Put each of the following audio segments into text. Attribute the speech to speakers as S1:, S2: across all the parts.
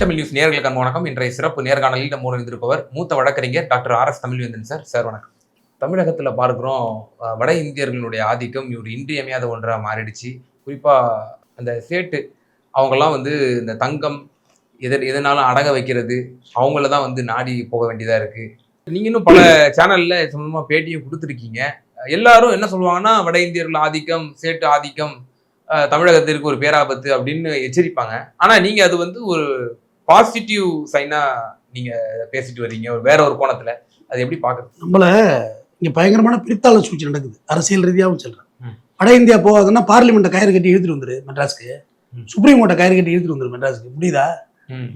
S1: Tamil news நேர்களுக்கு அன்பு வணக்கம். இன்றைய சிறப்பு நேர்காணலில் நம்ம இருந்திருப்பவர் மூத்த வழக்கறிஞர் doctor R S Tamilvendhan sir. Sir வணக்கம். தமிழகத்தில் பார்க்குறோம் வட இந்தியர்களுடைய ஆதிக்கம் ஒரு இன்றியமையாத ஒன்றாக மாறிடுச்சு. குறிப்பாக அந்த சேட்டு அவங்கெல்லாம் வந்து இந்த தங்கம் எது எதனாலும் அடக வைக்கிறது அவங்கள தான் வந்து நாடி போக வேண்டியதாக இருக்குது நீங்கள் இன்னும் பல சேனலில் சம்மந்தமாக பேட்டியும் கொடுத்துருக்கீங்க. எல்லாரும் என்ன சொல்லுவாங்கன்னா வட இந்தியர்கள் ஆதிக்கம் சேட்டு ஆதிக்கம் தமிழகத்திற்கு ஒரு பேராபத்து அப்படின்னு எச்சரிப்பாங்க. ஆனா நீங்க அது வந்து ஒரு பாசிட்டிவ் சைனா நீங்க பேசிட்டு வர்றீங்க ஒரு வேற ஒரு கோணத்துல. அது எப்படி பாக்குறது
S2: நம்மள இங்க பயங்கரமான பிரித்தாள சூழ்ச்சி நடக்குது. அரசியல் ரீதியாகவும் சொல்றேன். வட இந்தியா போகாதுன்னா பார்லிமெண்ட்டை கயிறு கட்டி இழுத்துட்டு வந்துரு மெட்ராஸ்க்கு. சுப்ரீம் கோர்ட்டை கயிறு கட்டி இழுத்துட்டு வந்துரு மெட்ராஸ்க்கு. முடியுதா?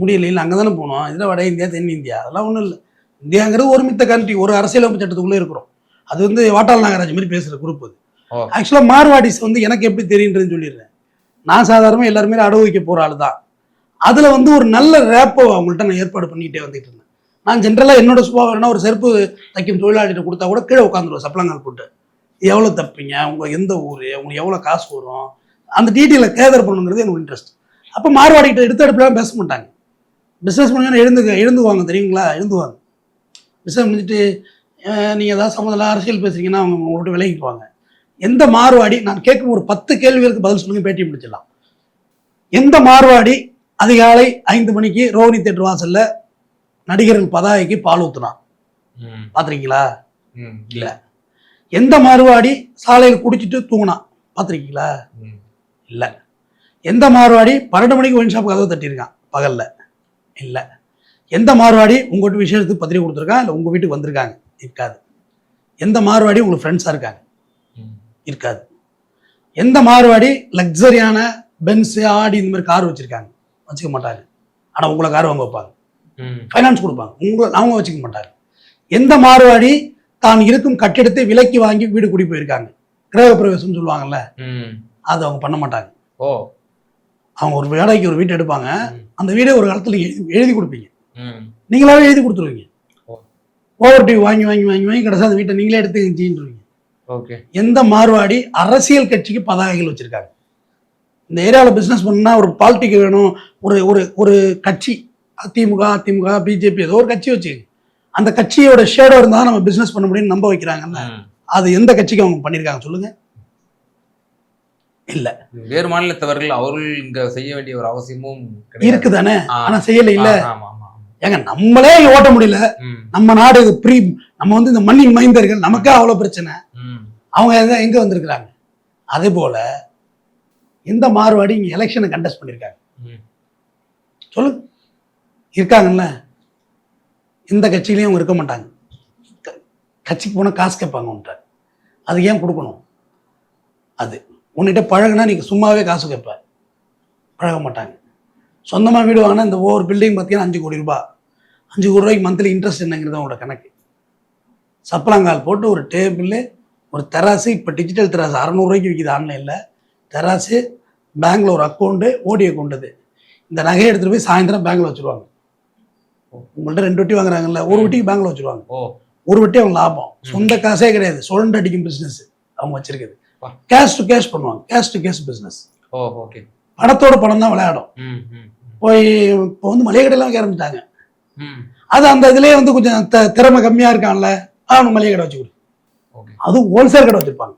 S2: முடியல இல்லை அங்கே தானே போனோம். இதில் வட இந்தியா தென் இந்தியா. அதெல்லாம் ஒன்றும் இல்லை. இந்தியாங்கிறது ஒரு மித்த கண்ட்ரி ஒரு அரசியலமைப்பு சட்டத்துக்குள்ளே இருக்கிறோம். அது வந்து வாட்டாள் நாகராஜ் மாதிரி பேசுகிற குரூப் அது. ஆக்சுவலாக மார்வாடிஸ் வந்து எனக்கு எப்படி தெரியுன்றதுன்னு சொல்லிடுறேன். நான் சாதாரணமாக எல்லாருமே அனுபவிக்க போகிற ஆள் தான் அதில் வந்து ஒரு நல்ல ரேப்போ அவங்கள்ட்ட நான் ஏற்பாடு பண்ணிக்கிட்டே வந்துட்டு இருந்தேன். நான் ஜென்ரலாக என்னோட சுபாவம் என்ன ஒரு செருப்பு தைக்கும் தொழிலாளிகிட்ட கொடுத்தா கூட கீழே உட்காந்துருவேன் சப்ளங்கால் போட்டு. எவ்வளோ தப்பிங்க? உங்கள் எந்த ஊர்? உங்களுக்கு எவ்வளோ காசு வரும்? அந்த டீட்டெயிலை கேதர் பண்ணுங்கிறது எனக்கு இன்ட்ரெஸ்ட் அப்போ மார்வாடிக்கிட்ட எடுத்த எடுப்புலாம் பேச மாட்டாங்க. பிஸ்னஸ் பண்ணி எழுந்துக்க எழுந்துவாங்க தெரியுங்களா? எழுந்துவாங்க பிஸ்னஸ் முடிஞ்சுட்டு நீங்கள் ஏதாவது சம்மந்தம் அரசியல் பேசுறீங்கன்னா அவங்க உங்கள்கிட்ட விலகிக்குவாங்க எந்த மார்வாடி நான் கேட்கும் ஒரு பத்து கேள்விகளுக்கு பதில் சொல்லுங்க பேட்டி முடிச்சிடலாம். எந்த மார்வாடி அதிகாலை ஐந்து மணிக்கு ரோஹினி தேட்டர் வாசல்ல நடிகர்கள் பதாகைக்கு பால் ஊத்துனான். பார்த்துருக்கீங்களா
S1: இல்ல.
S2: எந்த மார்வாடி சாலையில் குடிச்சிட்டு தூங்கினான் பார்த்துருக்கீங்களா இல்லை. எந்த மார்வாடி பன்னெண்டு மணிக்கு ஒயின் ஷாப் கதவை தட்டியிருக்கான்? பகலில். இல்லை. எந்த மார்வாடி உங்கள் வீட்டு விஷயத்துக்கு பத்திரிக்கை கொடுத்துருக்கான் இல்லை உங்கள் வீட்டுக்கு வந்திருக்காங்க? இருக்காது. எந்த மார்வாடி உங்களுக்கு ஃப்ரெண்ட்ஸாக இருக்காங்க? இருக்காது. எந்த மார்வாடி லக்ஸரியான பென்ஸு ஆடி இந்த மாதிரி கார் வச்சுருக்காங்க? வச்சுக்க மாட்டாங்க ஆனால் உங்களை கார் வாங்க வைப்பாங்க ஃபைனான்ஸ் கொடுப்பாங்க. உங்களை அவங்க வச்சுக்க மாட்டாங்க எந்த மார்வாடி தான் இருக்கும் கட்டிடத்தை விலைக்கு வாங்கி வீடு குடி போயிருக்காங்க. கிரக பிரவேசம்னு சொல்லுவாங்கல்ல அது அவங்க பண்ண மாட்டாங்க.
S1: ஓ.
S2: அவங்க ஒரு வேலைக்கு ஒரு வீட்டை எடுப்பாங்க. அந்த வீடை ஒரு காலத்தில் எழுதி கொடுப்பீங்க. நீங்களாவே எழுதி கொடுத்துருவீங்க. ஓவர் டிவி வாங்கி வாங்கி வாங்கி வாங்கி கடைசி அந்த வீட்டை நீங்களே எடுத்து ஜீன்றுவீங்க
S1: ஓகே.
S2: எந்த மார்வாடி அரசியல் கட்சிக்கு பதாகைகள் வச்சிருக்காங்க. இந்த ஏரியாவில் பிஸ்னஸ் பண்ணா ஒரு பாலிட்டிக் வேணும். ஒரு ஒரு ஒரு கட்சி அதிமுக அதிமுக பிஜேபி ஏதோ ஒரு கட்சி வச்சு. அந்த கட்சியோட ஷேடோ இருந்தால் நம்ம பிஸ்னஸ் பண்ண முடியும்னு நம்ப வைக்கிறாங்கல்ல. அது எந்த கட்சிக்கு அவங்க பண்ணியிருக்காங்க சொல்லுங்க. இல்ல.
S1: வேறு மாநிலத்தவர்கள் அவர்கள் இங்க செய்ய வேண்டிய ஒரு அவசியமும்.
S2: இருக்குதானே. ஆனா செய்யல இல்ல. ஏங்க நம்மளே ஓட்ட முடியல. நம்ம நாடு ப்ரீ நம்ம வந்து இந்த மண்ணின் மைந்தர்கள் நமக்கே அவ்வளவு பிரச்சனை. அவங்க எங்க எங்க வந்திருக்கிறாங்க? அதே போல எந்த மாறுவாடி இங்க எலெக்ஷனை கண்டெஸ்ட் பண்ணியிருக்காங்க. சொல்லுங்க. இருக்காங்கல்ல? எந்த கட்சியிலையும் அவங்க இருக்க மாட்டாங்க. கட்சிக்கு போனால் காசு கேட்பாங்க உன்ட்ட அது ஏன் கொடுக்கணும்? அது. உன்கிட்ட பழகுனா நீங்க சும்மாவே காசு கேட்ப. பழக மாட்டாங்க. சொந்தமாக வீடு வாங்கினா இந்த ஒவ்வொரு பில்டிங் பார்த்தீங்கன்னா அஞ்சு கோடி ரூபாய். அஞ்சு கோடி ரூபாய்க்கு மந்த்லி இன்ட்ரெஸ்ட் என்னங்கிறது அவங்களோட கணக்கு. சப்பளங்கால் போட்டு ஒரு டேபிள் ஒரு தெராசு இப்போ டிஜிட்டல் தெராசு அறநூறுவாய்க்கு விற்கிது ஆன்லைனில் தெராசு பேங்க்ல ஒரு அக்கௌண்ட்டு ஓடி அக்கௌண்ட் அது. இந்த நகையை எடுத்துகிட்டு போய் சாயந்தரம் பேங்க்ல வச்சுருவாங்க. உங்கள்கிட்ட ரெண்டு வட்டி வாங்குறாங்கல்ல ஒரு வட்டிக்கு பேங்க்ல வச்சுருவாங்க. ஒரு வட்டி அவங்க லாபம். சொந்த காசே கிடையாது. சுழண்டு அடிக்கும் பிஸ்னஸ் அவங்க வச்சிருக்குது
S1: வா.
S2: கேஷ் டு கேஷ் பண்ணுவாங்க. Cash to cash business
S1: okay.
S2: பணத்தோட பணம் தான் விளையாடும் போய் இப்போ வந்து மளிகை கடையெல்லாம் வைக்க ஆரம்பிச்சிட்டாங்க. அது அந்த இதுலயே வந்து கொஞ்சம் திறமை கம்மியா இருக்கான்ல அவனுக்கு மளிகை கடை வச்சு கொடு. அதுவும் ஹோல்சேல் கடை வச்சிருப்பாங்க.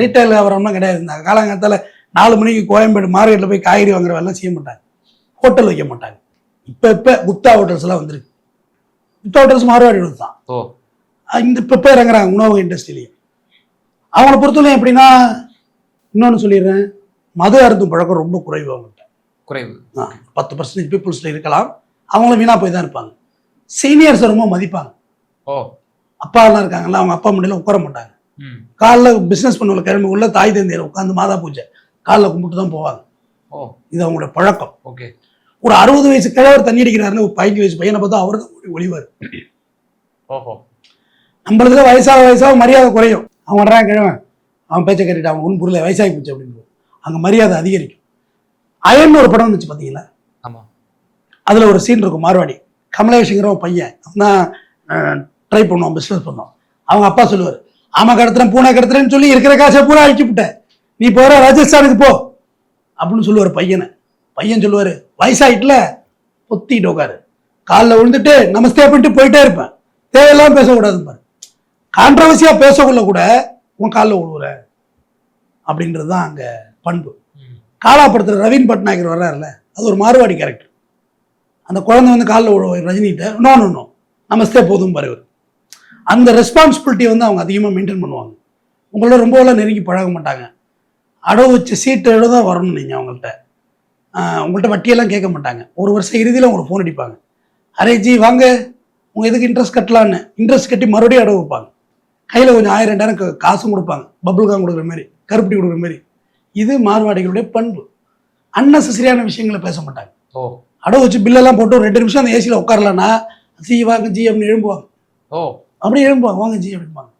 S2: ரீட்டைல் வியாபாரம்லாம் கிடையாது. இந்த காலங்காலத்தில் நாலு மணிக்கு கோயம்பேடு மார்க்கெட்டில் போய் காய்கறி வாங்குற வேலை செய்ய மாட்டாங்க. ஹோட்டல் வைக்க மாட்டாங்க. இப்போ இப்போ குப்தா ஹோட்டல்ஸ் எல்லாம் வந்திருக்கு. குப்தா ஹோட்டல்ஸ் மார்வாடி தான்.
S1: ஓ.
S2: இந்த இப்போ இப்போ இறங்குறாங்க உணவு இண்டஸ்ட்ரியிலையும் அவங்கள பொறுத்தவரையும் எப்படின்னா இன்னொன்று சொல்லிடுறேன். மது அருந்தும் பழக்கம் ரொம்ப குறைவு அவங்கள்ட்ட.
S1: குறைவு.
S2: பத்து பர்சன்டேஜ் பீப்புள்ஸில் இருக்கலாம். அவங்களும் வீணாக போய் தான் இருப்பாங்க. சீனியர்ஸை ரொம்ப மதிப்பாங்க.
S1: ஓ.
S2: அப்பாலாம் இருக்காங்கல்ல அவங்க அப்பா முன்னாடி உட்கார மாட்டாங்க. காலைல பிஸ்னஸ் பண்ணுவல கிழமை உள்ள தாய் தந்தையர் உட்காந்து மாதா பூஜை. காலைல கும்பிட்டு தான் போவாங்க.
S1: ஓ.
S2: இது அவங்களோட பழக்கம்.
S1: ஓகே.
S2: ஒரு அறுபது வயசு கிழவர் தண்ணி அடிக்கிறாருன்னு ஒரு பதினஞ்சு வயசு பையனை பார்த்தா அவர் தான் ஒளிவார்.
S1: ஓஹோ.
S2: நம்மளதுல வயசாக வயசாக மரியாதை குறையும். அவன் வர்றான் கிழவன். அவன் பேச்சை கேட்டுட்டு அவன் உன் பொருளை வயசாகி போச்சு அப்படின்னு அங்கே மரியாதை அதிகரிக்கும். அயன் ஒரு படம் வந்துச்சு பார்த்தீங்களா
S1: ஆமா.
S2: அதில் ஒரு சீன் இருக்கும் மார்வாடி. கமலேஷுங்கிற ஒரு பையன். தான் ட்ரை பண்ணுவோம் பிஸ்னஸ் பண்ணோம் அவங்க அப்பா சொல்லுவார் ஆமா கடத்துறேன் பூனை கடத்துறேன்னு சொல்லி இருக்கிற காசை பூரா அழிச்சு விட்டேன் நீ போற ராஜஸ்தானுக்கு போ. அப்படின்னு சொல்லுவார் பையனை. பையன் சொல்லுவார் வயசாயிட்டுல பொத்திட்டு உட்காரு காலில் விழுந்துட்டு நமஸ்தே பண்ணிட்டு போயிட்டே இருப்பேன். தேவையில்லாம பேசக்கூடாது பாரு. கான்ட்ரவர்சியா பேசக்குள்ள கூட உன் காலில் விழுவுற. அப்படின்றது தான் அங்க பண்பு. காலாப்படத்தில் ரவீன் பட்நாயக்கர் வர்றாருல அது ஒரு மாறுவாடி கேரக்டர் அந்த குழந்தை வந்து காலில் விழுவ ரஜினிகிட்ட நோ நோ நோ நமஸ்தே போதும் பாரு. அந்த ரெஸ்பான்சிபிலிட்டி வந்து அவங்க அதிகமாக மெயின்டைன் பண்ணுவாங்க. உங்களோட ரொம்பலாம் நெருங்கி பழக மாட்டாங்க. அடவு வச்சு சீட்டு எழுத வரணும் நீங்கள் அவங்கள்ட்ட. உங்கள்கிட்ட வட்டியெல்லாம் கேட்க மாட்டாங்க. ஒரு வருஷம் இறுதியில் உங்களுக்கு ஃபோன் அடிப்பாங்க. அரே ஜி வாங்க. உங்கள் இதுக்கு இன்ட்ரெஸ்ட் கட்டலான்னு இன்ட்ரெஸ்ட் கட்டி மறுபடியும் அடவு வைப்பாங்க. கையில் கொஞ்சம் ஆயிரம் ரெண்டாயிரம் காசும் கொடுப்பாங்க. பபுள் காம் கொடுக்குற மாதிரி கருப்பட்டி கொடுக்குற மாதிரி. இது மார்வாடிகளுடைய பண்பு. அன்னெசரியான விஷயங்களை பேச மாட்டாங்க.
S1: ஓ.
S2: அடவு வச்சு பில்லெல்லாம் போட்டு ஒரு ரெண்டு நிமிஷம் அந்த ஏசியில் உட்காரலன்னா ஜி வாங்க ஜி அப்படின்னு எழும்புவாங்க.
S1: ஓ.
S2: அப்படியே எழும்புவாங்க. வாங்க ஜி அப்படிம்பாங்க.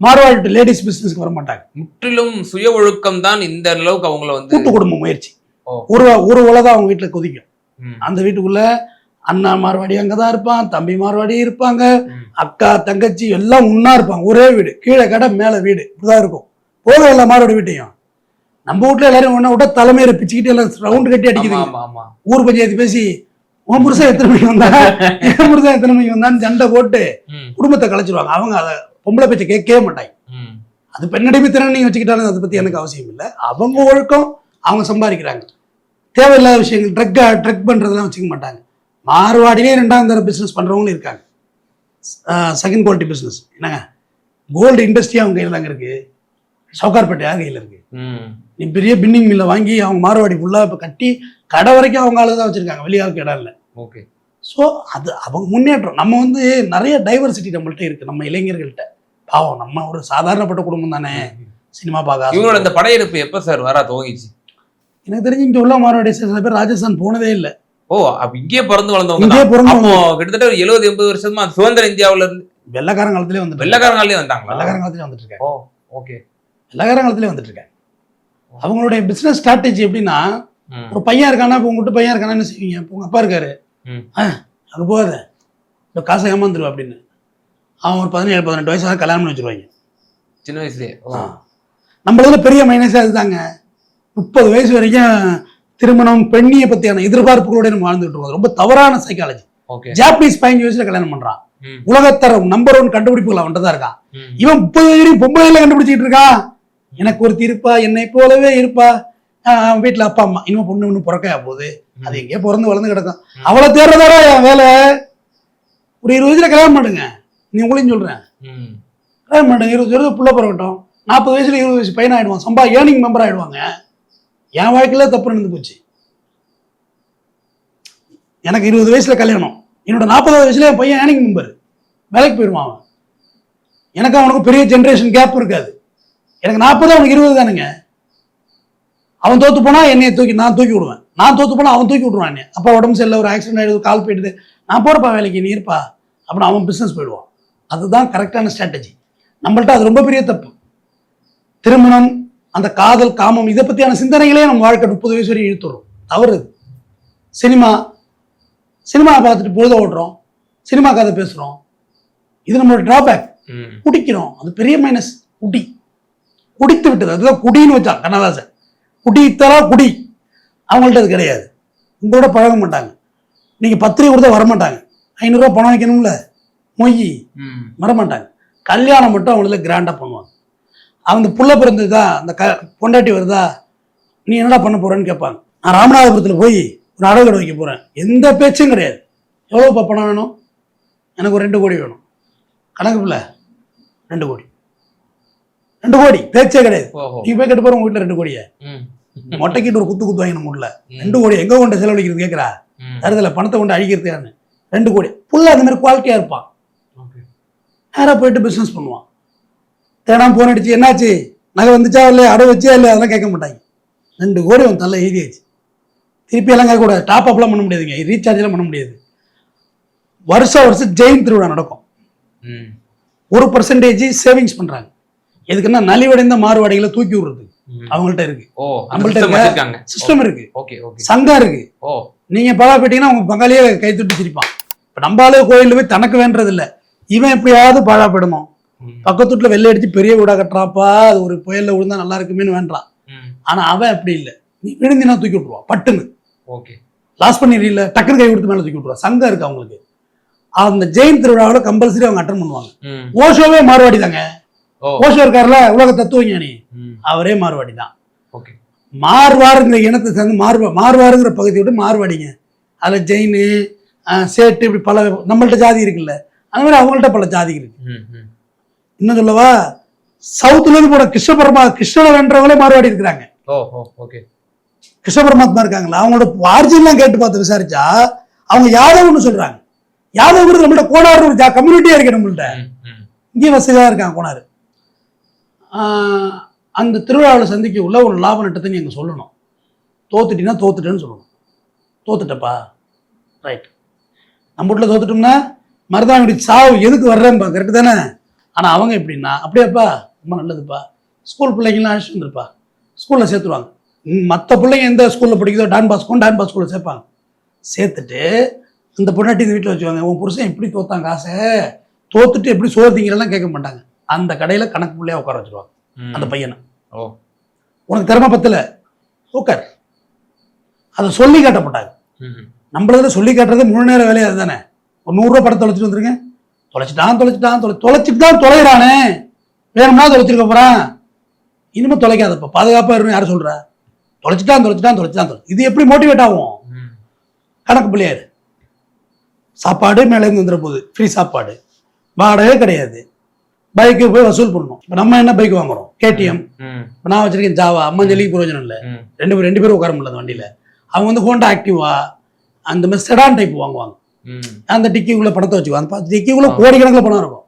S2: மார்வாடி லேடிஸ் பிஸ்னஸ்க்கு வர மாட்டாங்க
S1: முற்றிலும் சுய ஒழுக்கம் தான் இந்த அளவுக்கு அவங்கள வந்து
S2: கூட்டு குடும்ப முயற்சி. ஒரு ஒரு உலை தான் அவங்க வீட்டில் கொதிக்கும். அந்த வீட்டுக்குள்ள அண்ணா மார்வாடி அங்கே தான் இருப்பான் தம்பி மார்வாடி இருப்பாங்க. அக்கா தங்கச்சி எல்லாம் ஒண்ணா இருப்பாங்க. ஒரே வீடு. கீழே கடை மேலே வீடு. இப்படிதான் இருக்கும். போக எல்லா மார்வாடி வீட்டையும். நம்ம வீட்ல எல்லாரும் ஒன்றா விட்டா தலைமையில பிச்சுக்கிட்டு எல்லாம் ரவுண்டு கட்டி
S1: ஆமா
S2: ஊர் பஞ்சாயத்து பேசி உன் புருஷன் எத்தனை மணிக்கு வந்தா என் புருஷன் எத்தனை மணிக்கு வந்தான்னு சண்டை போட்டு குடும்பத்தை கலைச்சிருவாங்க. அவங்க அதை பொம்பளை பேச்சை கேட்கவே மாட்டாங்க. அது பெண்ணடிமைத்திறன் நீங்க வச்சுக்கிட்டாலும் அதை பத்தி எனக்கு அவசியம் இல்லை. அவங்க ஒழுக்கம் அவங்க சம்பாதிக்கிறாங்க. தேவையில்லாத விஷயங்கள் ட்ரக் ட்ரக் பண்றதெல்லாம் வச்சுக்க மாட்டாங்க. மார்வாடிலே ரெண்டாம் தர பிசினஸ் பண்றவங்களும் இருக்காங்க. செகண்ட் குவாலிட்டி பிசினஸ் என்னங்க? கோல்டு இண்டஸ்ட்ரி அவங்க கையில் தாங்க இருக்கு. சவுகார்பேட்டை யார் கையில் இருக்கு?
S1: ம்,
S2: நீ பெரிய பின்னிங் மில்லை வாங்கி அவங்க மார்வாடி ஃபுல்லாக இப்போ கட்டி கடை வரைக்கும் அவங்க ஆளு தான் வச்சிருக்காங்க. வெளியாளுக்கு இடம் இல்லை.
S1: ஓகே.
S2: ஸோ அது அவங்க முன்னேற்றம். நம்ம வந்து நிறைய டைவர்சிட்டி நம்மள்ட்ட இருக்கு. நம்ம இளைஞர்கள்ட்ட. பாவம் நம்ம ஒரு சாதாரணப்பட்ட குடும்பம் தானே. சினிமா பார்க்க
S1: இவங்களோட. இந்த படையெடுப்பு எப்ப சார் வர துவங்கிச்சு
S2: எனக்கு தெரிஞ்சு இங்க உள்ள மாறுவாடி சில பேர் ராஜஸ்தான் போனதே இல்லை.
S1: ஓ அப்ப இங்கேயே பிறந்து வளர்ந்தவங்க
S2: இங்கேயே. பிறந்தவங்க.
S1: கிட்டத்தட்ட ஒரு எழுபது எண்பது வருஷமா சுதந்திர இந்தியாவுல இருந்து
S2: வெள்ளக்காரன் காலத்திலே வந்துட்டு
S1: வெள்ளக்காரங்களே வந்தாங்களா?
S2: வெள்ளக்காரன் காலத்திலே வந்துட்டு இருக்காங்க
S1: ஓ ஓகே.
S2: வெள்ளக்காரன் காலத்திலே வந்துட்டு இருக்காங்க அவங்களுடைய பிசினஸ் ஸ்ட்ராட்டஜி எப்படின்னா ஒரு பையன் இருக்கானா இப்போ உங்ககிட்ட பையன் இருக்கானா என்ன செய்வீங்க? உங்க அப்பா இருக்காரு. அது போகாத. இந்த காசை ஏமாந்துருவா அப்படின்னு. அவன் ஒரு பதினேழு பதினெட்டு வயசாக கல்யாணம் பண்ணி வச்சிருவாங்க.
S1: சின்ன வயசுலயே? ஓ,
S2: நம்மளதுல பெரிய மைனஸே அதுதாங்க. முப்பது வயசு வரைக்கும் திருமணம் பெண்ணியை பத்தியான எதிர்பார்ப்புகளோட நம்ம வாழ்ந்துட்டு இருக்கோம். ரொம்ப தவறான சைக்காலஜி ஜாப்பனீஸ் பதினஞ்சு வயசுல கல்யாணம் பண்றான்.
S1: ம்,
S2: உலகத்தரம் நம்பர் ஒன் கண்டுபிடிப்புகள் அவன்கிட்ட தான் இருக்கான். இவன் முப்பது வயசுலையும் பொம்பளையில கண்டுபிடிச்சிட்டு இருக்கான் எனக்கு ஒருத்தி இருப்பா என்னை போலவே இருப்பா. வீட்டுல அப்பா அம்மா. இன்னும் பொண்ணு ஒண்ணு பிறக்கையா போகுது. அது எங்கேயோ பிறந்து வளர்ந்து கிடக்கும். அவளை தேடுறதாடா என் வேலை? ஒரு இருபது வயசுல கல்யாணம் பண்ணுங்க. நீ உங்களையும் சொல்றேன்.
S1: ம்,
S2: கல்யாணம் இருபது வயசு புள்ள பிறக்கட்டும். நாற்பது வயசுல இருபது வயசு பையன் ஆயிடுவான். சம்பா ஏர்னிங் மெம்பர் ஆயிடுவாங்க. என் வாழ்க்கையில தப்பு நடந்து போச்சு. எனக்கு இருபது வயசுல கல்யாணம். என்னோட நாற்பதாவது வயசுல என் பையன் ஏர்னிங் மெம்பர் வேலைக்கு போயிடுவான் அவன். எனக்கு அவனுக்கு பெரிய ஜென்ரேஷன் கேப் இருக்காது. எனக்கு நாற்பது அவனுக்கு இருபது தானுங்க. அவன் தோத்து போனா என்னைய தூக்கி நான் தூக்கி விடுவேன். நான் தோத்து போனா அவன் தூக்கி விடுவான் என்னை அப்பா உடம்பு சரியில்லை ஒரு ஆக்சிடென்ட் ஆயிடுது கால் போயிடுது. நான் போறப்பா வேலைக்கு நீ இருப்பா. அப்படின்னு அவன் பிசினஸ் போயிடுவான். அதுதான் கரெக்டான ஸ்ட்ராட்டஜி நம்மள்ட்ட அது ரொம்ப பெரிய தப்பு. திருமணம் அந்த காதல் காமம் இதை பத்தியான சிந்தனைகளே நம்ம வாழ்க்கை முப்பது வயசு வரையும் இழுத்துறோம் தவறு. சினிமா சினிமா பார்த்துட்டு பொழுத ஓடுறோம் சினிமா கதை பேசுறோம். இது நம்மளோட டிராபேக். குடிக்கிறோம். அது பெரிய மைனஸ் குடி. குடித்து விட்டது. அதுதான் குடின்னு வச்சான் கண்ணதாசன். குடித்தரா குடி. அவங்கள்ட்ட அது கிடையாது. உங்களோட பழக மாட்டாங்க. நீங்க பத்திரிகை கொடுத்தா வரமாட்டாங்க. ஐநூறுரூவா பணம் வைக்கணும்ல மொய்
S1: ம்.
S2: வரமாட்டாங்க கல்யாணம் மட்டும் அவங்கள கிராண்டாக பண்ணுவாங்க. அவங்க புள்ள பிறந்ததா அந்த க பொண்டாட்டி வருதா நீ என்னடா பண்ண போறேன்னு கேட்பாங்க. நான் ராமநாதபுரத்தில் போய் ஒரு அடகு கடை வைக்க போறேன். எந்த பேச்சும் கிடையாது. எவ்வளோப்பா பணம் வேணும்? எனக்கு ஒரு ரெண்டு கோடி வேணும். கணக்கு பிள்ளை? ரெண்டு கோடி. ரெண்டு கோடி. பேச்சே கிடையாது. நீங்க போய் கேட்டு போற உங்க வீட்டில் ரெண்டு கோடியை. மொட்டைக்கிட்டு ஒரு குத்து குத்து வாங்கின முடியல ரெண்டு கோடி எங்க கொண்டு செலவழிக்கிறது கேட்குறா. தருதல பணத்தை கொண்டு அழிக்கிறதுக்கான. ரெண்டு கோடி. புள்ள அந்த மாதிரி குவாலிட்டியா இருப்பான். நேராக போயிட்டு பிஸ்னஸ் பண்ணுவான். தேடாம போன் அடிச்சு என்னாச்சு? நகை வந்துச்சா இல்லையா? அடை வச்சா இல்லையா? அதெல்லாம் கேட்க மாட்டாங்க. ரெண்டு கோடி அவன் தள்ள எழுதியாச்சு திருப்பி எல்லாம் கேட்கக்கூடாது டாப் அப்லாம் பண்ண முடியாதுங்க. ரீசார்ஜ் எல்லாம் பண்ண முடியாது. வருஷம் வருஷம் ஜெயின் திருவிழா நடக்கும்.
S1: ம்,
S2: ஒரு பர்சன்டேஜ் சேவிங்ஸ் பண்றாங்க. எதுக்குன்னா நலிவடைந்த மாறுவாடிகளை தூக்கி விடுறது. அவங்கள்ட்ட இருக்கு. நம்மள்ட்ட சிஸ்டம் இருக்கு
S1: ஓகே ஓகே.
S2: சங்கம் இருக்கு. நீங்க பழா போயிட்டீங்கன்னா உங்க பங்காளியே கை தூட்டி சிரிப்பான். இப்ப நம்ம ஆளு கோயில்ல போய் தனக்கு வேண்டது இல்ல இவன் எப்படியாவது பாழா போயிடணும்
S1: ம்,
S2: பக்கத்து வீட்டுல வெள்ளை அடிச்சு பெரிய வீடா கட்டுறாப்பா அது ஒரு புயல்ல விழுந்தா நல்லா இருக்குமேனு வேண்டாம்.
S1: ம்.
S2: ஆனா அவன் அப்படி இல்லை. நீ விழுந்தினா தூக்கி விட்டுருவான் பட்டுன்னு.
S1: ஓகே.
S2: லாஸ் பண்ணிடுறீங்கள டக்குனு கை கொடுத்து மேலே தூக்கி விட்டுருவாங்க சங்கம் இருக்கு அவங்களுக்கு. அந்த ஜெயின் திருவிழாவில் கம்பல்சரி அவங்க அட்டன் பண்ணுவாங்க. ஓஷோவே மாறுவாடி தாங்க ஓஷோ இருக்கார்ல உலக தத்துவஞானி. அவரே மாறுவாடி தான்
S1: ஓகே.
S2: மார்வாருங்கிற இனத்தை சேர்ந்து மார்வா மார்வாருங்கிற பகுதியை விட்டு மார்வாடிங்க. அதில் ஜெயினு சேட்டு இப்படி பல நம்மள்ட்ட ஜாதி இருக்குல்ல. அந்த மாதிரி அவங்கள்ட்ட பல ஜாதி இருக்கு. இன்னும் சொல்லவா? சவுத்துல இருந்து போன கிருஷ்ண பரமா கிருஷ்ணனை வென்றவங்களே மாறுவாடி இருக்கிறாங்க. கிருஷ்ண பரமாத்மா இருக்காங்களா? அவங்களோட ஆர்ஜின்லாம் கேட்டு பார்த்து விசாரிச்சா அவங்க யாதவ்னு சொல்றாங்க. யாதவ்ங்கிறது நம்மள்ட்ட கோனார் ஒரு கம்யூனிட்டியா இருக்கு நம்மள்ட்ட.
S1: ம்.
S2: இங்கே வசதியாக இருக்காங்க கோனார் அந்த திருவிழாவில் சந்திக்க உள்ள ஒரு லாப நட்டத்தை நீங்கள் சொல்லணும். தோத்துட்டீங்கன்னா தோத்துட்டேன்னு சொல்லணும். தோத்துட்டப்பா. ரைட் நம்ம வீட்டில் தோத்துட்டோம்னா மருதாணி சாவு எதுக்கு வர்றேன்பா கரெக்டு தானே? ஆனால் அவங்க எப்படின்னா அப்படியாப்பா ரொம்ப நல்லதுப்பா. ஸ்கூல் பிள்ளைங்களாம் அழைச்சிட்டு வந்துருப்பா. ஸ்கூலில் சேர்த்துருவாங்க. மற்ற பிள்ளைங்க எந்த ஸ்கூலில் படிக்குதோ டான் பாஸ்கோ டான் பாஸ்கூலில் சேர்ப்பாங்க. சேர்த்துட்டு இந்த பொண்ணாட்டி இந்த வீட்டில் வச்சுவாங்க உன் புருஷன் எப்படி தோத்தாங்க காசை தோத்துட்டு எப்படி சோர்த்தீங்களெல்லாம் கேட்க மாட்டாங்க. அந்த கடையில் கணக்கு பிள்ளையா உட்கார வச்சிருவாங்க. அந்த பையனை.
S1: ஓ.
S2: உனக்கு திறமை பத்தல? உட்கார். அதை சொல்லி காட்டப்பட்டாங்க. நம்மளதுல சொல்லி காட்டுறது முழு நேர வேலையா அதுதானே? ஒரு நூறுரூவா படத்தை தொலைச்சிட்டு வந்துருங்க தொலைச்சிட்டான் தொலைச்சிட்டான் தொலை தொலைச்சிட்டு தான் தொலைகிறானே வேணும்னா தொலைச்சிருக்க போறான்? இனிமே தொலைக்காதப்பா. பாதுகாப்பா இருக்கணும் யார் சொல்றா? தொலைச்சிட்டான் தொலைச்சிட்டான் தொலைச்சிட்டான் தொலை இது எப்படி மோட்டிவேட் ஆகும். கணக்கு பிள்ளையாரு சாப்பாடு மேலே இருந்து வந்துட போகுது. ஃப்ரீ சாப்பாடு. வாடகை கிடையாது. பைக்கு போய் வசூல் பண்ணணும். இப்போ நம்ம என்ன பைக் வாங்குறோம்? கேடிஎம் இப்போ நான் வச்சிருக்கேன் ஜாவா. அம்மா ஜல்லிக்கு பிரயோஜனம் இல்லை. ரெண்டு பேரும் ரெண்டு பேரும் உட்கார முடியல அந்த வண்டியில். அவங்க வந்து ஹோண்டா ஆக்டிவா அந்த மாதிரி செடான் டைப் வாங்குவாங்க. அந்த டிக்கிக்குள்ள பணத்தை வச்சுக்குவாங்க. அந்த டிக்கிக்குள்ள கோடிக்கணக்கில் பணம் இருக்கும்.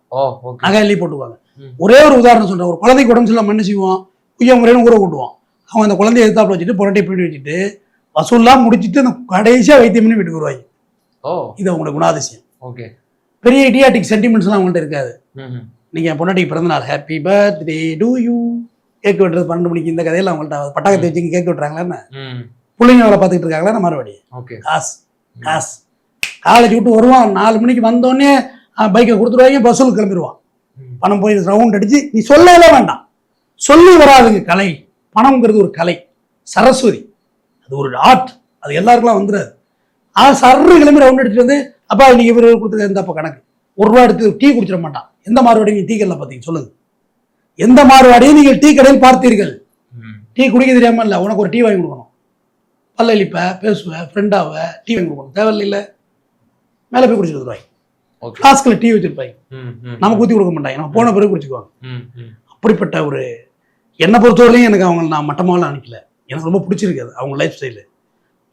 S2: நகை எள்ளி போட்டுக்குவாங்க.
S1: ம்.
S2: ஒரே ஒரு உதாரணம் சொல்றேன். ஒரு குழந்தைக்கு உடம்பு சரியில்லை மண்ணு செய்வோம்? குய்ய முறைன்னு ஊற கூட்டுவோம். அவங்க அந்த குழந்தைய எதிர்த்தாப்புல வச்சுட்டு புரட்டை பிடி வச்சுட்டு வசூல்லாம் முடிச்சுட்டு அந்த கடைசியாக வைத்தியம் பண்ணி வீட்டுக்கு வருவாங்க. இது அவங்களோட குணாதிசயம்.
S1: ஓகே.
S2: பெரிய இடியாட்டிக் சென்டிமெண்ட்ஸ்லாம் அவங்கள்ட்ட இருக்காது. நீங்கள் என் பொண்டாட்டிக்கு பிறந்த நாள் happy birthday to you cake வெட்டுறது பன்னெண்டு மணிக்கு இந்த கதையில அவங்கள்ட்ட பட்டாக்கத்தை வச்சு கேக் வெட்டுறாங்களா
S1: ம்.
S2: பிள்ளைங்க வேலை பார்த்துக்கிட்டு இருக்காங்களா மறுபடி
S1: ஓகே.
S2: காசு. காசு. காலேஜ் விட்டு வருவான். நாலு மணிக்கு வந்தோடனே பைக்கை கொடுத்துருவாங்க பஸ்ஸில் கிளம்பிடுவான். பணம் போய் ரவுண்ட் அடிச்சு நீ சொல்லவே வேண்டாம். சொல்லி வராதுங்க கலை. பணம்ங்கிறது ஒரு கலை. சரஸ்வதி. அது ஒரு ஆர்ட் அது எல்லாருக்குலாம் வந்துடாது ஆ சர்ரு கிளம்பி ரவுண்ட் அடிச்சுட்டு வந்து அப்பா இன்னைக்கு இவர் கொடுத்துருக்க இந்த அப்போ கணக்கு. ஒரு ரூபா எடுத்து டீ குடிச்சிட மாட்டான். எந்த மாறுவாடி நீங்க டீ கடையில் பார்த்தீங்க சொல்லுங்க. எந்த மாறுவாடியும் நீங்கள் டீ கடையில் பார்த்தீர்கள். டீ குடிக்க தெரியாம இல்லை உனக்கு ஒரு டீ வாங்கி கொடுக்கணும். பல்ல இழிப்ப பேசுவ ஃப்ரெண்டாவ டீ வாங்கி கொடுக்கணும். தேவையில்ல மேலே போய் குடிச்சிட்டு வந்துருவாங்க.
S1: ஓகே
S2: ஃப்ளாஸ்கில் டீ வச்சிருப்பாங்க. நமக்கு ஊற்றி கொடுக்க மாட்டாங்க. நம்ம போன பிறகு குடிச்சுக்குவாங்க. அப்படிப்பட்ட ஒரு என்னை பொறுத்தவரையிலையும் எனக்கு அவங்க நான் மட்டமாலாம் அனுப்பல. எனக்கு ரொம்ப பிடிச்சிருக்கு அது அவங்க லைஃப் ஸ்டைலு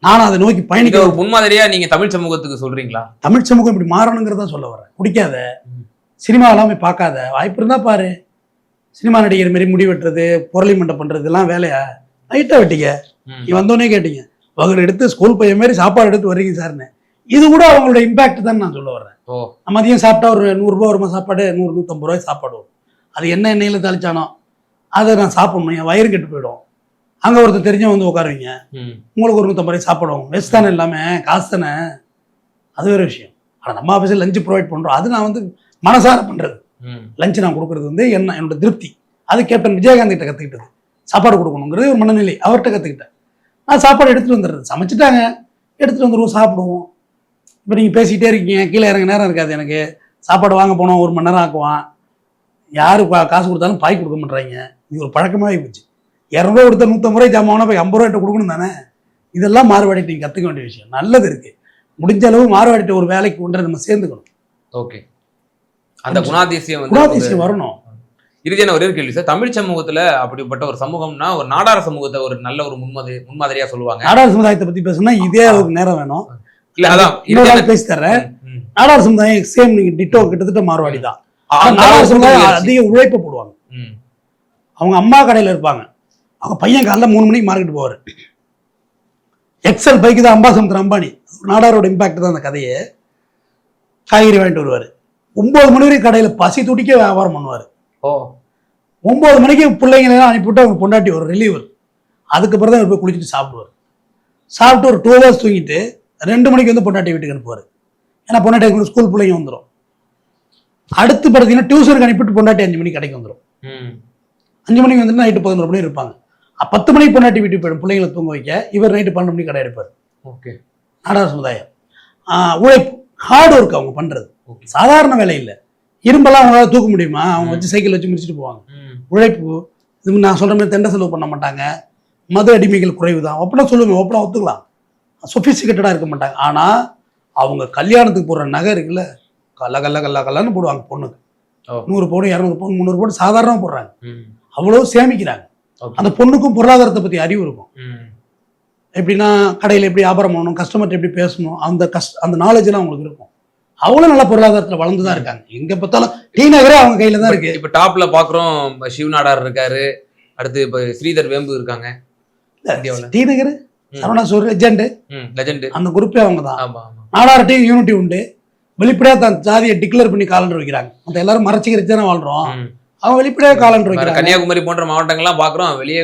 S2: நானும் அதை நோக்கி பயணிக்க
S1: ஒரு முன்மாதிரியா நீங்க தமிழ் சமூகத்துக்கு சொல்றீங்களா?
S2: தமிழ் சமூகம் இப்படி மாறணுங்கிறத சொல்ல வரேன் குடிக்காத. சினிமாவெல்லாம் போய் பார்க்காத வாய்ப்பு இருந்தா பாரு. சினிமா நடிகர் மாரி முடி வெட்டுறது பொருளை மண்டை பண்றது எல்லாம் வேலையா? லைட்டாக வெட்டிக்க.
S1: ம்.
S2: நீ வந்தோடனே கேட்டீங்க. வகுடு எடுத்து ஸ்கூல் பையன் மாதிரி சாப்பாடு எடுத்து வர்றீங்க சார்னு. இது கூட அவங்களோட இம்பாக்ட் தான் நான் சொல்ல நம்ம மதியம் சாப்பிட்டா ஒரு நூறுரூபா வருமா சாப்பாடு? நூறு நூற்றம்பது ரூபாய் சாப்பாடு வரும். அது என்ன எண்ணெயில் தாளிச்சானோ அதை நான் சாப்பிடணும் என் வயிறு கெட்டு போயிடும். அங்கே ஒருத்தர் தெரிஞ்சவன் வந்து உட்காருவீங்க. உங்களுக்கு ஒரு நூற்றம்பது ரூபாய் சாப்பிடுவோம் வேஸ்ட் தானே இல்லாமல் காசு தானே? அது வேறு விஷயம். ஆனால் நம்ம ஆஃபீஸில் லஞ்சு ப்ரொவைட் பண்ணுறோம் அது நான் வந்து மனசார பண்ணுறது. லஞ்சு நான் கொடுக்குறது வந்து என்ன என்னோட திருப்தி. அது கேப்டன் விஜயகாந்த் கிட்ட கற்றுக்கிட்டது சாப்பாடு கொடுக்கணுங்கிறது ஒரு மனநிலை. அவர்கிட்ட கற்றுக்கிட்டேன் நான் சாப்பாடு எடுத்துகிட்டு வந்துடுறது. சமைச்சிட்டாங்க. எடுத்துகிட்டு வந்துடுவோம் சாப்பிடுவோம். இப்போ நீங்கள் பேசிக்கிட்டே இருக்கீங்க கீழே இறங்க நேரம் இருக்காது எனக்கு. சாப்பாடு வாங்க போனோம் ஒரு மணி நேரம் ஆக்குவான். யார் காசு கொடுத்தாலும் பாய் கொடுக்க மாட்றாங்க. இது ஒரு பழக்கமாகி போச்சு. இரநூறுவா கொடுத்தா நூற்றம்பது ரூபாய் ஜாமான் போய் ஐம்பது ரூபாய்ட்ட கொடுக்கணும் தானே? இதெல்லாம் மாறுபாடிட்டு நீங்கள் கற்றுக்க வேண்டிய விஷயம். நல்லது இருக்குது முடிஞ்ச அளவு மாறுபாடிட்ட ஒரு வேலைக்கு கொண்டு நம்ம சேர்ந்துக்கணும்.
S1: ஓகே. அந்த குணாதிசயம் வந்து
S2: குணாதிசயம் வரணும்.
S1: இறுதியான ஒரே கேள்வி சார். தமிழ் சமூகத்துல அப்படிப்பட்ட ஒரு சமூகம்னா ஒரு நாடார சமூகத்தை ஒரு நல்ல ஒரு முன்மாதிரி முன்மாதிரியா சொல்லுவாங்க.
S2: நாடார் சமுதாயத்தை பற்றி பேசணும்னா இதே அளவுக்கு நேரம் வேணும்.
S1: இல்ல அதான்
S2: இன்னொரு பேசி தர்றேன். நாடார் சமுதாயம் சேம் நீங்க டிட்டோ கிட்டத்தட்ட மாறுவாடி தான். நாடார் சமுதாயம். அதிக உழைப்பு போடுவாங்க. அவங்க அம்மா கடையில இருப்பாங்க. அவங்க பையன் காலைல மூணு மணிக்கு மார்க்கெட் போவார். எக்ஸல் பைக்கு தான் அம்பாசமுத்திர அம்பானி. நாடாரோட இம்பாக்ட் தான் அந்த கதையை. காய்கறி வாங்கிட்டு வருவார். ஒன்பது மணி வரைக்கும் கடையில் பசி துடிக்க வியாபாரம் பண்ணுவார்.
S1: ஓ.
S2: ஒன்பது மணிக்கு பிள்ளைங்களை எல்லாம் அனுப்பிவிட்டு அவங்க பொண்டாட்டி ஒரு ரிலீவர் அதுக்கப்புறம் தான் போய் குளிச்சுட்டு சாப்பிடுவார். சாப்பிட்டு ஒரு டூ ஹவர்ஸ் தூங்கிட்டு ரெண்டு மணிக்கு வந்து பொண்டாட்டி வீட்டுக்கு அனுப்புவார். ஏன்னா பொண்டாட்டி ஸ்கூல் பிள்ளைங்க வந்துடும் அடுத்து பார்த்தீங்கன்னா டியூஷனுக்கு அனுப்பிட்டு பொண்டாட்டி அஞ்சு மணிக்கு கடைக்கு வந்துடும். அஞ்சு மணிக்கு வந்துட்டு நைட்டு பதினோரு மணி இருப்பாங்க. பத்து மணிக்கு பொண்டாட்டி வீட்டுக்கு போயிடும். பிள்ளைங்களை தூங்க வைக்க இவர் நைட்டு பன்னெண்டு மணிக்கு கடை எடுப்பார்.
S1: ஓகே.
S2: நாடார் சமுதாயம். உழைப்பு. ஹார்ட் ஒர்க் அவங்க பண்றது.
S1: ஓகே.
S2: சாதாரண வேலை இல்லை. இரும்பெல்லாம் அவங்களால தூக்க முடியுமா? அவங்க வச்சு சைக்கிள் வச்சு முடிச்சுட்டு போவாங்க. உழைப்பு. இது நான் சொல்ற மாதிரி தெண்ட செலவு பண்ண மாட்டாங்க. மது அடிமைகள் குறைவு தான் அப்படின்னா சொல்லுவேன். அப்படின்னா ஒத்துக்கலாம். சொஃபிஸ்டிகேட்டடாக இருக்க மாட்டாங்க. ஆனால் அவங்க கல்யாணத்துக்கு போடுற நகை இருக்குல்ல கல்ல கல்ல கல்ல கல்லன்னு போடுவாங்க பொண்ணுக்கு. நூறு பவுன் இரநூறு பவுன் முந்நூறு பவுன் சாதாரணமாக போடுறாங்க. அவ்வளோ சேமிக்கிறாங்க. அந்த பொண்ணுக்கும் பொருளாதாரத்தை பற்றி அறிவு இருக்கும்.
S1: ம்.
S2: எப்படின்னா கடையில் எப்படி வியாபாரம் பண்ணணும் கஸ்டமர்கிட்ட எப்படி பேசணும் அந்த கஷ்ட அந்த நாலேஜ்லாம் அவங்களுக்கு இருக்கும். அவங்களும் நல்ல பொருளாதாரத்தில் வளர்ந்து தான் இருக்காங்க. எங்கே பார்த்தாலும் டி நகரே அவங்க கையில் தான் இருக்கு.
S1: இப்ப டாப்ல பாக்குறோம் சிவ நாடார் இருக்காரு. அடுத்து இப்ப ஸ்ரீதர் வேம்பு இருக்காங்க.
S2: T Nagar. Saravana store legend அந்த குரூப்பே அவங்க தான் நாடார்ட்டையும் யூனிட்டி உண்டு. வெளிப்படையாக தான் ஜாதியை டிக்ளேர் பண்ணி காலண்டர் வைக்கிறாங்க. மற்ற எல்லாரும் மறைச்சிக்கிட்டு தானே வாழ்றோம். அவங்க வெளிப்படையாக காலண்டர் வைக்கிறாங்க.
S1: கன்னியாகுமரி போன்ற மாவட்டங்கள்லாம் பாக்குறோம் வெளியே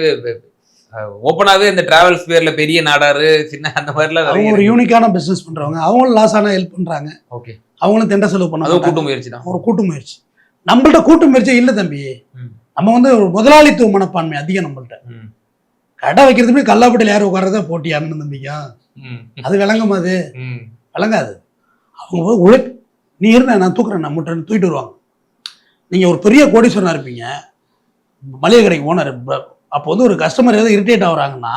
S1: ஓப்பனாவே இந்த டிராவல்ஸ் பேர்ல பெரிய நாடாரு சின்ன அந்த மாதிரிலாம்
S2: அவங்க ஒரு யூனிக்கான பிசினஸ் பண்றவங்க. அவங்களும் லாஸ் ஆனா ஹெல்ப் பண்றாங்க.
S1: ஓகே.
S2: அவங்களும் தெண்ட செலவு பண்ண
S1: அதுவும்
S2: மாட்டாங்க.
S1: கூட்டு முயற்சி தான்.
S2: ஒரு கூட்டு முயற்சி நம்மள்ட்ட கூட்டு முயற்சியே இல்லை தம்பி. நம்ம வந்து ஒரு முதலாளித்துவ மனப்பான்மை அதிகம் நம்மள்ட்ட. கடை வைக்கிறதுமே கல்லாப்பட்டியில் யார் உட்காரதா போட்டி அண்ணன் தம்பிக்கா. அது விளங்கும் அது. விளங்காது. அவங்க போய் உழைப்பு நீ இருந்த நான் தூக்குறேன் நான் முட்டை தூக்கிட்டு வருவாங்க. நீங்கள் ஒரு பெரிய கோடீஸ்வரனா இருப்பீங்க. மளிகை கடைக்கு ஓனர் அப்போ வந்து ஒரு கஸ்டமர் ஏதோ இரிட்டேட் ஆகுறாங்கன்னா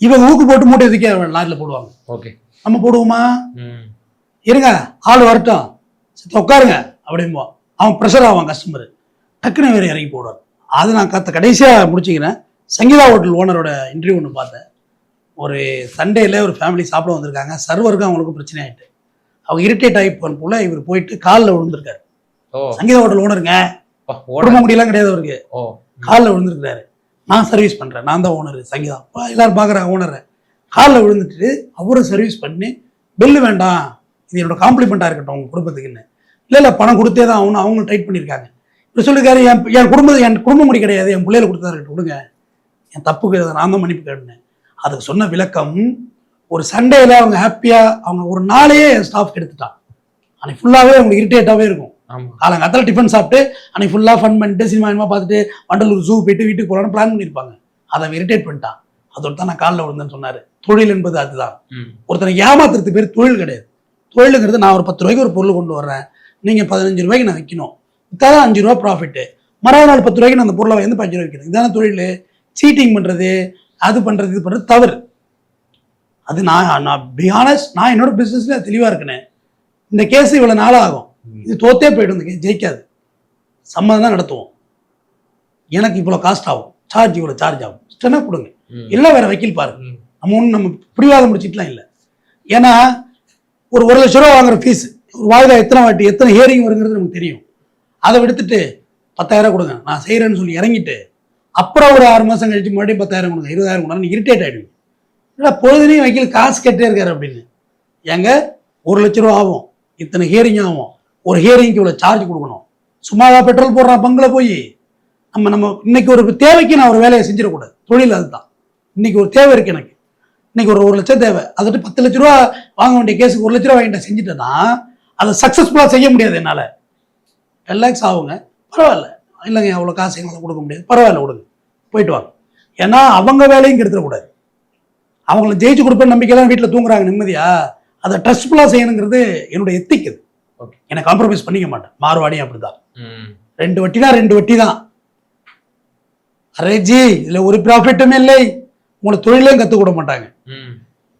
S2: இவங்க ஊக்கு போட்டு மூட்டை எதுக்கே லாரியில் போடுவாங்க.
S1: ஓகே.
S2: நம்ம போடுவோமா. இருங்க ஆள் வரட்டும். உட்காருங்க அப்படிம்போம் அவன் ப்ரெஷர் ஆவான் கஸ்டமர் டக்குன்னு வேறு இறங்கி போடுவார். அது நான் கத்த கடைசியாக முடிச்சுக்கிறேன். சங்கீதா ஹோட்டல் ஓனரோட இன்டர்வியூ ஒன்று பார்த்தேன். ஒரு சண்டேல ஒரு ஃபேமிலி சாப்பிட வந்திருக்காங்க. சர்வருக்கும் அவங்களுக்கு பிரச்சனை ஆயிட்டு. அவங்க இரிட்டேட் ஆகி போல இவர் போயிட்டு காலில் விழுந்திருக்காரு. சங்கீதா ஹோட்டல் ஓனருங்க.
S1: பா, ஓட
S2: குடும்ப முடியெல்லாம் கிடையாது அவருக்கு. காலில் விழுந்திருக்காரு நான் சர்வீஸ் பண்ணுறேன் நான் தான் ஓனர் சங்கீதா. எல்லாரும் பார்க்குறாங்க ஓனரை காலில் விழுந்துட்டு அவரும் சர்வீஸ் பண்ணி பில்லு வேண்டாம். இது என்னோட காம்ப்ளிமெண்ட்டாக இருக்கட்டும் உங்கள் குடும்பத்துக்குன்னு. இல்லை இல்லை பணம் கொடுத்தே தான் ஆகணும். அவங்களும் டைட் பண்ணியிருக்காங்க. இப்போ சொல்லிருக்காரு என் என் குடும்பம் என் குடும்ப முடி கிடையாது. என் பிள்ளையில கொடுத்தா இருக்கட்டும். கொடுங்க. என் தப்புக்கு நான் தான் மன்னிப்பு கேட்டேன். அதுக்கு சொன்ன விளக்கம் ஒரு சண்டேல அவங்க ஹாப்பியாக அவங்க ஒரு நாளையே ஸ்டாஃப் எடுத்துட்டான் அன்னைக்கு ஃபுல்லாகவே அவங்களுக்கு இரிட்டேட்டாகவே இருக்கும். காலங்காத்தால டிஃபன் சாப்பிட்டு அன்னைக்கு ஃபுல்லாக ஃபன் பண்ணிட்டு சினிமா சினிமா பார்த்துட்டு வண்டலூர் ஜூ போயிட்டு வீட்டுக்கு போகலான்னு பிளான் பண்ணியிருப்பாங்க. அதை இரிட்டேட் பண்ணிட்டான். அதோட தான் நான் காலில் விழுந்தேன்னு சொன்னார். தொழில் என்பது அதுதான். ஒருத்தனை ஏமாத்துறதுக்கு பேர் தொழில் கிடையாது. தொழிலுங்கிறது நான் ஒரு பத்து ரூபாய்க்கு ஒரு பொருள் கொண்டு வர்றேன். நீங்கள் பதினஞ்சு ரூபாய்க்கு நான் விற்கணும் வித்தாதான் அஞ்சு ரூபா ப்ராஃபிட்டு மறாவது நாள் பத்து ரூபாய்க்கு நான் அந்த பொருளை வந்து பஞ்சு ரூபாய் விற்கிறேன் இதான தொழில்? சீட்டிங் பண்ணுறது அது பண்ணுறது இது பண்ணுறது தவறு. அது நான் நான் பிஹானஸ்ட் நான் என்னோட பிஸ்னஸில் தெளிவாக இருக்கேனே. இந்த கேஸ் இவ்வளோ நாள் ஆகும் இது தோத்தே போயிடும் இந்த case, ஜெயிக்காது. சம்மதம் தான் நடத்துவோம். எனக்கு இவ்வளோ காஸ்ட் ஆகும். சார்ஜ் இவ்வளோ சார்ஜ் ஆகும். ஸ்டெனாக கொடுங்க. இல்லை வேற வக்கீல் பாருங்க. நம்ம ஒன்றும் நம்ம பிடிவாதம் முடிச்சிட்டுலாம் இல்லை. ஏன்னா ஒரு ஒரு லட்ச ரூபா வாங்குற ஃபீஸ் ஒரு வாழ்க்கை எத்தனை வாட்டி எத்தனை ஹியரிங் வருங்கிறது நமக்கு தெரியும். அதை விடுத்துட்டு பத்தாயிரம் கொடுங்க. நான் செய்கிறேன்னு சொல்லி இறங்கிட்டு அப்புறம் ஒரு ஆறு மாதம் கழிச்சு மறுபடியும் பத்தாயிரம் கொடுங்க இருபதாயிரம் கொடுங்க இரிட்டேட் ஆகிடுவீங்க இல்லை பொழுதுனையும் வக்கீல் காசு கட்டே இருக்காரு அப்படின்னு. ஏங்க ஒரு லட்ச ரூபா ஆகும் இத்தனை ஹியரிங் ஆகும் ஒரு ஹியரிங்க்கு இவ்வளோ சார்ஜ் கொடுக்கணும். சும்மாவா பெட்ரோல் போடுறான் பங்கில் போய். நம்ம நம்ம இன்னைக்கு ஒரு தேவைக்கு நான் ஒரு வேலையை செஞ்சிடக்கூடாது. தொழில் அதுதான். இன்னைக்கு ஒரு தேவை இருக்கு எனக்கு. இன்னைக்கு ஒரு ஒரு லட்சம் தேவை. அதுட்டு பத்து லட்ச ரூபா வாங்க வேண்டிய கேஸுக்கு ஒரு லட்ச ரூபா வாங்கிட்டு செஞ்சுட்டேன்னா அதை சக்ஸஸ்ஃபுல்லாக செய்ய முடியாது என்னால். ரிலாக்ஸ் ஆகுங்க. பரவாயில்ல. இல்லைங்க அவ்வளோ காசு எங்களால் கொடுக்க முடியாது. பரவாயில்ல கொடுங்க. போயிட்டு வாங்க. ஏன்னா அவங்க வேலையும் கெடுத்துடக்கூடாது அவங்கள ஜெயிச்சு கொடுப்பேன் நம்பிக்கையெல்லாம் வீட்டில் தூங்குறாங்க நிம்மதியா? அதை ட்ரஸ்ட்ஃபுல்லாக செய்யணுங்கிறது என்னோட எத்திக் அது. என்னை காம்ப்ரமைஸ் பண்ணிக்க மாட்டேன். மாறுவாடியும் அப்படிதான். ரெண்டு வட்டினா ரெண்டு வட்டி தான். அரே ஜி இதுல ஒரு ப்ராஃபிட்டுமே இல்லை. உங்களை தொழிலையும் கற்றுக் கொடுக்க மாட்டாங்க.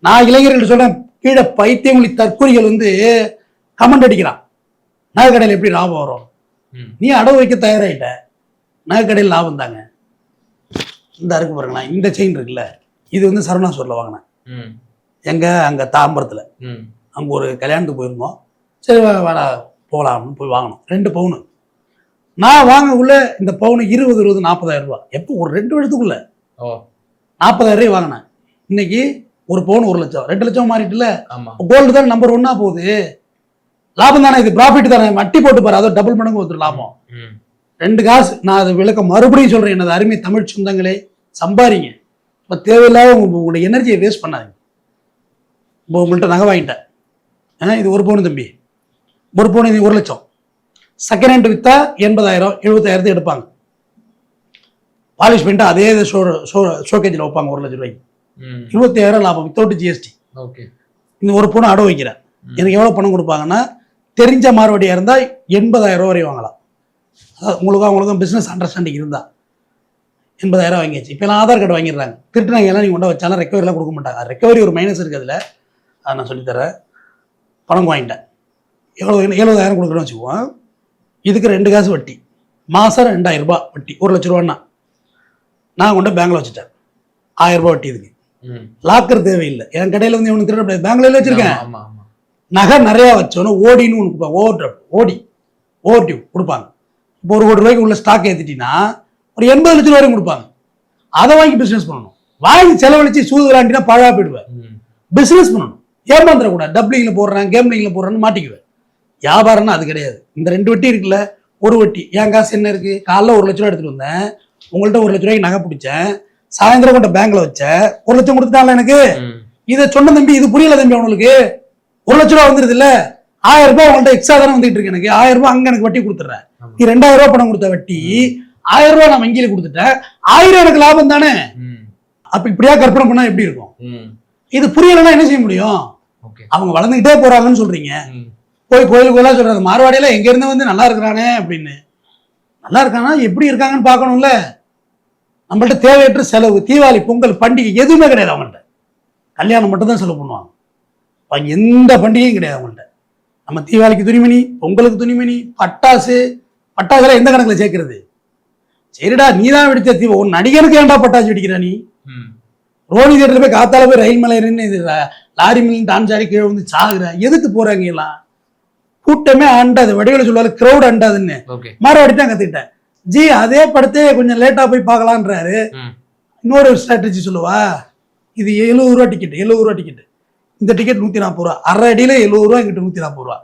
S2: நான் இளைஞர்கள் சொல்றேன் கீழே பைத்தியமொழி தற்கொலைகள் வந்து கமெண்ட் அடிக்கிறான். நகைக்கடையில் எப்படி லாபம் வரும். நீ அடவு வைக்க தயாராகிட்ட நகைக்கடையில் லாபம் தாங்க. இந்த இருக்கு பாருங்களா இந்த செயின் இருக்குல்ல இது வந்து சரவணா ஸ்டோரில் வாங்கினேன்.
S1: ம்.
S2: எங்க? அங்கே தாம்பரத்தில்.
S1: ம்.
S2: அங்கே ஒரு கல்யாணத்துக்கு போயிருந்தோம். சரி வாடா போகலாம்னு போய் வாங்கினோம். ரெண்டு பவுனு. நான் வாங்கக்குள்ள இந்த பவுனு இருபது இருபது நாற்பதாயிரம் ரூபாய். எப்போ? ஒரு ரெண்டு வருடத்துக்குள்ள. நாற்பதாயிரம் ரூபாய் வாங்கினேன். இன்னைக்கு ஒரு பவுன் ஒரு லட்சம். ரெண்டு லட்சம் மாறிட்டுல. கோல்டு தான் நம்பர் ஒன்னா போகுது. லாபம் தானே இது? ப்ராஃபிட் தானே? வட்டி போட்டு பாரு. அதோ டபுள் மடங்கு வந்துடும் லாபம்.
S1: ம்.
S2: ரெண்டு காசு. நான் அதை விளக்க மறுபடியும் சொல்றேன். எனது அருமை தமிழ் சொந்தங்களே. சம்பாரிங்க. இப்போ தேவையில்லாத உங்க உங்களுடைய எனர்ஜியை வேஸ்ட் பண்ணாதீங்க. இப்போ உங்கள்கிட்ட நகை வாங்கிட்டேன். ஆ, இது ஒரு பவுன் தம்பி. ஒரு பவுன் இது ஒரு லட்சம். செகண்ட் ஹேண்ட் விற்றா எண்பதாயிரம் எழுபத்தாயிரத்து எடுப்பாங்க. பாலிஷ் பண்ணிட்டு அதே ஷோ ஷோ ஷோகேஜில் வைப்பாங்க ஒரு லட்சம் ரூபாய்க்கு. இருபத்தாயிரம் லாபம் வித்தவுட் ஜிஎஸ்டி
S1: ஓகே.
S2: இந்த ஒரு பொண்ணு அடவு வைக்கிறேன் எனக்கு எவ்வளோ பணம் கொடுப்பாங்கன்னா தெரிஞ்ச மார்வாடியாக இருந்தால் எண்பதாயிரம் ரூபா வரை வாங்கலாம். அதாவது உங்களுக்கும் அவங்களுக்கும் பிஸ்னஸ் அண்டர்ஸ்டாண்டிங் இருந்தால் எண்பதாயிரம் வாங்கியாச்சு. இப்போ எல்லாம் ஆதார் கார்டு வாங்கிடுறாங்க. திருட்டுனாங்க எல்லாம் நீங்கள் கொண்டு வச்சாலும் ரெக்கவரிலாம் கொடுக்க மாட்டாங்க. ரெக்கவரி ஒரு மைனஸ் இருக்குது அதில். அதை நான் சொல்லித்தரேன் பணம் வாங்கிட்டேன். எவ்வளோ எழுபதாயிரம் கொடுக்குறோன்னு வச்சுக்குவோம் இதுக்கு ரெண்டு காசு வட்டி. மாதம் ரெண்டாயிரம் ரூபாய் வட்டி. ஒரு லட்ச ரூபான்னா. நான் கொண்டு பேங்க்ல வச்சுட்டேன். ஆயிரம் ரூபாய் வட்டி இதுக்கு. லாக்கர் தேவையில்லை. என் கடையில் வந்து இவனுக்கு திருட பேங்க்ல வச்சிருக்கேன். நகை நிறையா வச்சோன்னு ஓடின்னு ஒன்று கொடுப்பாங்க. ஓவர் டிராஃப்ட் ஓடி ஓவர் டியூ கொடுப்பாங்க. இப்போ ஒரு கோடி ரூபாய்க்கு உள்ள ஸ்டாக் ஏற்றிட்டீங்கன்னா ஒரு எண்பது லட்சம் ரூபாய் கொடுப்பாங்க. அதை வாங்கி பிஸ்னஸ் பண்ணணும். வாங்கி செலவழிச்சு சூது விளாண்டினா பழா போயிடுவேன்
S1: ம்.
S2: பிஸ்னஸ் பண்ணணும். ஏமாந்துடக்கூடாது டப்ளிங்கில் போடுறேன் கேம்லிங்கில் போடுறேன்னு மாட்டிக்குவேன் வியாபாரம்னா அது கிடையாது. இந்த ரெண்டு வட்டி இருக்குல்ல ஒரு வட்டி. என் காசு என்ன இருக்கு? காலைல ஒரு லட்ச ரூபா எடுத்துட்டு வந்தேன். உங்கள்கிட்ட ஒரு லட்ச ரூபாய்க்கு நகை பிடிச்சேன். சாயந்தரம் கொண்ட பேங்க்ல வச்சேன். ஒரு லட்சம் கொடுத்துட்டான்ல எனக்கு. இதை சொன்ன தம்பி இது புரியல தம்பி அவனுக்கு. ஒரு லட்ச ரூபா வந்துருது இல்ல ஆயிரம் ரூபாய் உங்கள்ட்ட எக்ஸ்ட்ரா தானே வந்துட்டு இருக்கு எனக்கு. ஆயிரம் ரூபாய் அங்க எனக்கு வட்டி கொடுத்துட்றேன்.
S1: ஆமா.
S2: நீ ரெண்டாயிரம் ரூபாய் பணம் கொடுத்த வட்டி ஆயிரம் ரூபாய் நான் வங்கியில கொடுத்துட்டேன். ஆயிரம் எனக்கு லாபம் தானே. அப்ப இப்படியா கற்பனை பண்ணா எப்படி இருக்கும். இது புரியலைன்னா என்ன செய்ய முடியும்? அவங்க வளர்ந்துகிட்டே போறாங்கன்னு சொல்றீங்க. போய் கோயில் கோயிலா சொல்றாங்க மார்வாடியில எங்க இருந்து வந்து நல்லா இருக்கிறானே? அப்படின்னு. நல்லா இருக்கானா? எப்படி இருக்காங்கன்னு பார்க்கணும்ல. நம்மள்ட்ட தேவையற்ற செலவு தீபாவளி பொங்கல் பண்டிகை எதுவுமே கிடையாது அவங்கள்ட்ட. கல்யாணம் மட்டும் தான் செலவு பண்ணுவாங்க. அவங்க எந்த பண்டிகையும் கிடையாது அவங்கள்ட்ட. நம்ம தீபாவளிக்கு துணிமணி பொங்கலுக்கு துணிமணி பட்டாசு பட்டாசுலாம் எந்த கணக்குல சேர்க்கறது? சரிடா நீ தான் வெடிச்ச தீப உன் நடிகருக்கு ஏன்டா பட்டாசு வெடிக்கிற நீ. ரோனி தேட்டரில் போய் காத்தால போய் ரயில் மேலே நின்று இது லாரி மில் டான்சாரி கீழே வந்து சாகுற. எதுக்கு போறாங்க எல்லாம்? கூட்டமே ஆண்டாது வடிவில் சொல்லுவாரு கிரௌட் ஆண்டாதுன்னு
S1: ஓகே
S2: மாறவாடி தான் கத்துக்கிட்டேன். ஜி அதே படத்தே கொஞ்சம் லேட்டா போய் பார்க்கலான்றாரு. இன்னொரு ஸ்ட்ராட்டஜி சொல்லுவா. இது எழுபது ரூபா டிக்கெட் எழுபது ரூபா டிக்கெட் இந்த டிக்கெட் நூத்தி நாற்பது ரூபா. அரை அடியில எழுபது ரூபா எங்கிட்ட நூத்தி நாற்பது ரூபா.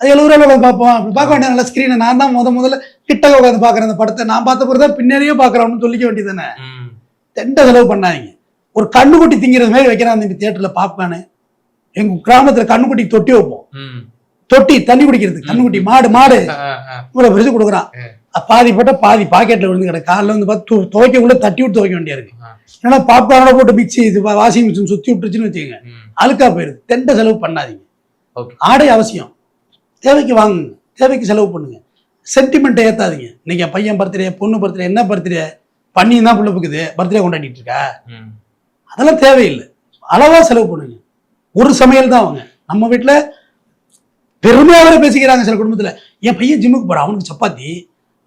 S2: அது எழுபது உட்காந்து பார்ப்போம். அப்படி பார்க்க வேண்டிய நல்ல ஸ்க்ரீனை நான் தான் முத முதல்ல கிட்ட உட்காந்து பார்க்குறேன் அந்த படத்தை நான் பார்த்த பிறகு தான் பின்னாடியே பார்க்குறோம்னு சொல்லிக்க வேண்டியதானே
S1: ம்.
S2: தெண்ட செலவு பண்ணாதீங்க. ஒரு கண்ணுக்குட்டி திங்கிறது மாதிரி வைக்கிறான் அந்த தியேட்டர்ல பாப்கார்னு எங்க கிராமத்துல கண்ணுக்குட்டி தொட்டி வைப்போம். தொட்டி தண்ணி குடிக்கிறது கண்ணுக்குட்டி மாடு மாடு. இவ்வளவு பெருசு கொடுக்குறான். பாதி போட்ட பாதி பாக்கெட்ல விழுந்து கிடக்கு காலைல வந்து பார்த்து துவைக்கக்குள்ள தட்டி விட்டு துவைக்க வேண்டியா இருக்கு. ஏன்னா பாப்கார்னோட போட்டு மிக்சி இது வாஷிங் மிஷின் சுத்தி விட்டுருச்சுன்னு வச்சுக்கோங்க. அழுக்கா போயிருது தெண்ட செலவு பண்ணாதீங்க. ஆடை அவசியம். தேவைக்கு வாங்குங்க. தேவைக்கு செலவு பண்ணுங்க. சென்டிமெண்ட்டை ஏத்தாதீங்க. இன்னைக்கு என் பையன் பர்த்டே பொண்ணு பர்த்டே என்ன பர்த்டே பண்ணி தான் புள்ள புக்குது பர்த்டே கொண்டாடிட்டு இருக்கா. அதெல்லாம் தேவையில்லை. அளவா செலவு பண்ணுங்க. ஒரு சமையல் தான் அவங்க. நம்ம வீட்டில் பெருமையாக பேசிக்கிறாங்க சில குடும்பத்தில். என் பையன் ஜிம்முக்கு போறான் அவனுக்கு சப்பாத்தி.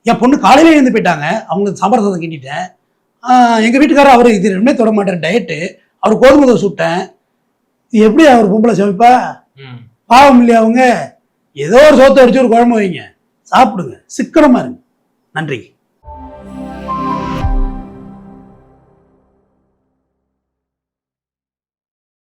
S2: என் பொண்ணு காலையில எழுந்து போயிட்டாங்க. அவங்களுக்கு சாம்பார் சாதம் கிண்டிட்டேன். ஆஹ் எங்க வீட்டுக்காரர் அவர் இது ரெண்டுமே தொட மாட்டார் டயட்டு அவர் கோதுமை தோசை சுட்டேன். இது எப்படி அவர் பொம்பளை சமைப்பா. பாவம் இல்லையா அவங்க? ஏதோ ஒரு சோத்தை அடிச்சு ஒரு குழம்பு வைங்க. சாப்பிடுங்க. சிக்கனமாக இருங்க. நன்றி.